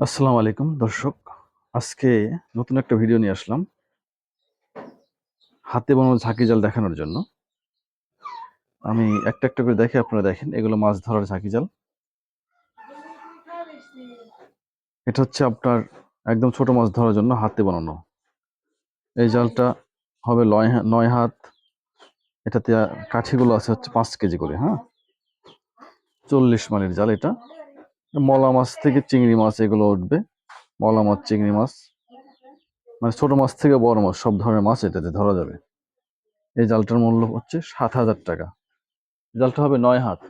আসসালামু আলাইকুম, দর্শক। আজকে নতুন একটা ভিডিও নিয়ে আসলাম। হাতে বানানো ঝাঁকি জাল দেখানোর জন্য। আমি একটা একটা করে দেখে আপনারা দেখেন, এগুলো মাছ ধরার ঝাঁকি জাল। এটা হচ্ছে আপনার একদম ছোট মাছ ধরার জন্য হাতে বানানো। এই জালটা হবে নয় হাত। এটাতে কাঠিগুলো আছে হচ্ছে পাঁচ কেজি করে হ্যাঁ? চল্লিশ মানের জাল এটা। মলা মাছ থেকে চিংড়ি মাছ এগুলো উঠবে। মলা মাছ, চিংড়ি মাছ। মানে ছোট মাছ থেকে বড় মাছ, সব ধরনের মাছ এটাতে ধরা যাবে। এই জালটার মূল্য হচ্ছে সাত হাজার টাকা। জালটা হবে নয় হাত,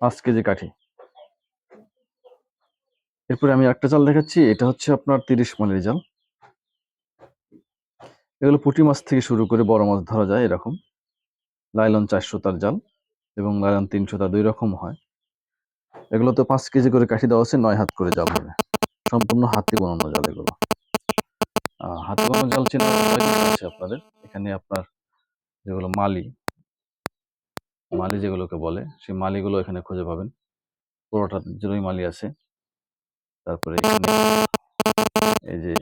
পাঁচ কেজি কাঠি। এরপরে আমি একটা জাল দেখাচ্ছি, এটা হচ্ছে আপনার তিরিশ মানের জাল। এগুলো পুঁটি মাছ থেকে শুরু করে বড় মাছ ধরা যায় এরকম। লাইলন চারশো তার জাল এবং লাইলন তিনশো তার দুই রকম হয়। এগুলো তো পাঁচ কেজি করে কাঠি দেওয়া আছে, নয় হাত করে জাল হবে। সম্পূর্ণ হাতে বানানো জাল এগুলো। হাতে বানানো জাল চেনার আছে আপনাদের? এখানে আপনার যেগুলো মালি মালি যেগুলোকে বলে, সেই মালিগুলো এখানে খুঁজে পাবেন। পুরোটা জুড়েই মালি আছে। তারপরে এখানে এই যে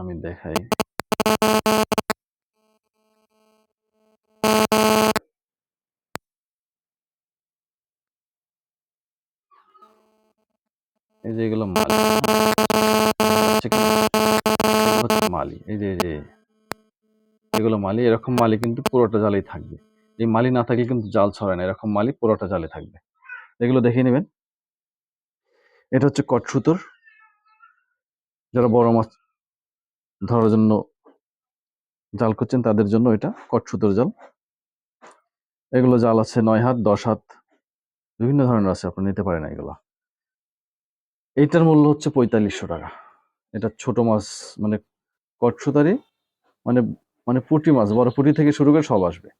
আমি দেখাই। এই যে এগুলো মালি। মালি, এই যে এগুলো মালি, এরকম মালি কিন্তু পুরোটা জালেই থাকবে। এই মালি না থাকলে কিন্তু জাল ছড়ায় না, এরকম মালি পুরোটা জালে থাকবে। এগুলো দেখে নেবেন। এটা হচ্ছে কট সুতোর যারা বড় মাছ ধরার জন্য জাল করছেন, তাদের জন্য এটা কট সুতোর জাল। এগুলো জাল আছে নয় হাত, দশ হাত, বিভিন্ন ধরনের আছে, আপনি নিতে পারেন এগুলো। এইটার মূল্য হচ্ছে পঁয়তাল্লিশশো টাকা। এটা ছোট মাছ মানে কট সুতারি মানে মানে পুঁটি মাছ, বড় পুঁটি থেকে শুরু করে সব আসবে।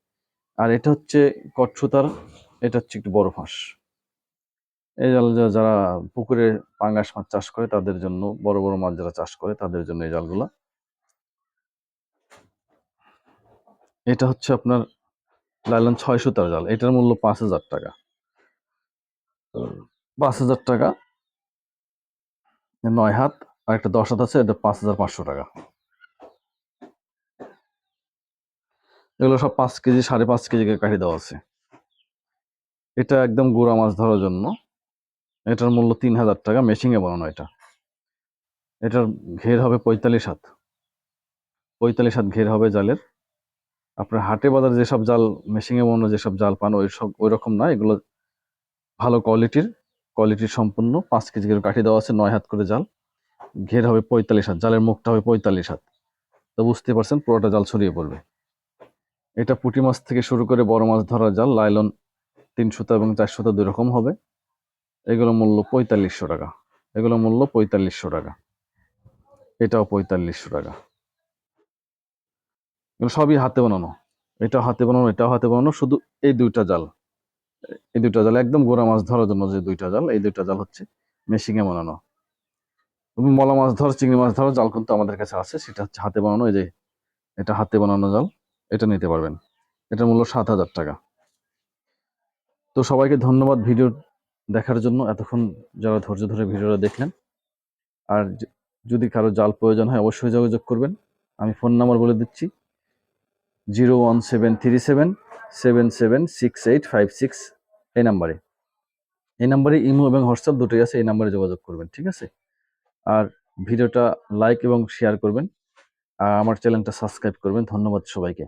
আর এটা হচ্ছে কট সুতার এটা হচ্ছে একটু বড় ফাঁস। এই জাল যারা পুকুরে পাঙ্গাস মাছ চাষ করে, তাদের জন্য, বড় বড় মাছ যারা চাষ করে, তাদের জন্য এই জালগুলা। এটা হচ্ছে আপনার লাইলন ছয় সুতার জাল, এটার মূল্য পাঁচ হাজার টাকা। পাঁচ হাজার টাকা। নয় হাত আর একটা দশ হাত আছে, এটা পাঁচ হাজার পাঁচশো টাকা। এগুলো সব পাঁচ কেজি, সাড়ে পাঁচ কেজি কাঠি দেওয়া আছে। এটা একদম গুড়া মাছ ধরার জন্য। এটার মূল্য তিন হাজার টাকা মেশিংয়ে বানানো এটা। এটার ঘের হবে পঁয়তাল্লিশ হাত। পঁয়তাল্লিশ হাত ঘের হবে জালের। আপনার হাটে বাজার যেসব জাল মেশিংয়ে বানানো যেসব জাল পান, ওই সব ওই রকম না, এগুলো ভালো কোয়ালিটির কোয়ালিটির সম্পূর্ণ। পাঁচ কেজি করে কাঠি দেওয়া আছে, নয় হাত করে জাল। ঘের হবে পঁয়তাল্লিশ হাত, জালের মুখটা হবে পঁয়তাল্লিশ হাত। তো বুঝতে পারছেন, পুরোটা জাল ছড়িয়ে পড়বে। এটা পুঁটি মাছ থেকে শুরু করে বড় মাছ ধরার জাল, লাইলন তিনশোটা এবং চারশোটা দুই রকম হবে। এগুলো মূল্য পঁয়তাল্লিশশো টাকা। এগুলো মূল্য পঁয়তাল্লিশশো টাকা। এটাও পঁয়তাল্লিশশো টাকা। এগুলো সবই হাতে বানানো। এটাও হাতে বানানো, এটাও হাতে বানানো, শুধু এই দুইটা জাল। এই দুইটা জাল একদম গোড়া মাছ ধরার জন্য যে দুইটা জাল, এই দুইটা জাল হচ্ছে মেশিংয়ে বানানো। তুমি মলা মাছ ধর, চিংড়ি মাছ ধরো, জাল কিন্তু আমাদের কাছে আছে, সেটা হচ্ছে হাতে বানানো, এই যে এটা হাতে বানানো জাল, এটা নিতে পারবেন। এটার মূল্য সাত হাজার টাকা। তো সবাইকে ধন্যবাদ ভিডিও দেখার জন্য, এতক্ষণ যারা ধৈর্য ধরে ভিডিওটা দেখলেন। আর যদি কারও জাল প্রয়োজন হয়, অবশ্যই যোগাযোগ করবেন। আমি ফোন নাম্বার বলে দিচ্ছি, zero one seven three seven seven seven six eight five six এই নাম্বারে। এই নাম্বারে ইমো এবং হোয়াটসঅ্যাপ দুটোই আছে, এই নাম্বারে যোগাযোগ করবেন, ঠিক আছে? আর ভিডিওটা লাইক এবং শেয়ার করবেন, আর আমার চ্যানেলটা সাবস্ক্রাইব করবেন। ধন্যবাদ সবাইকে।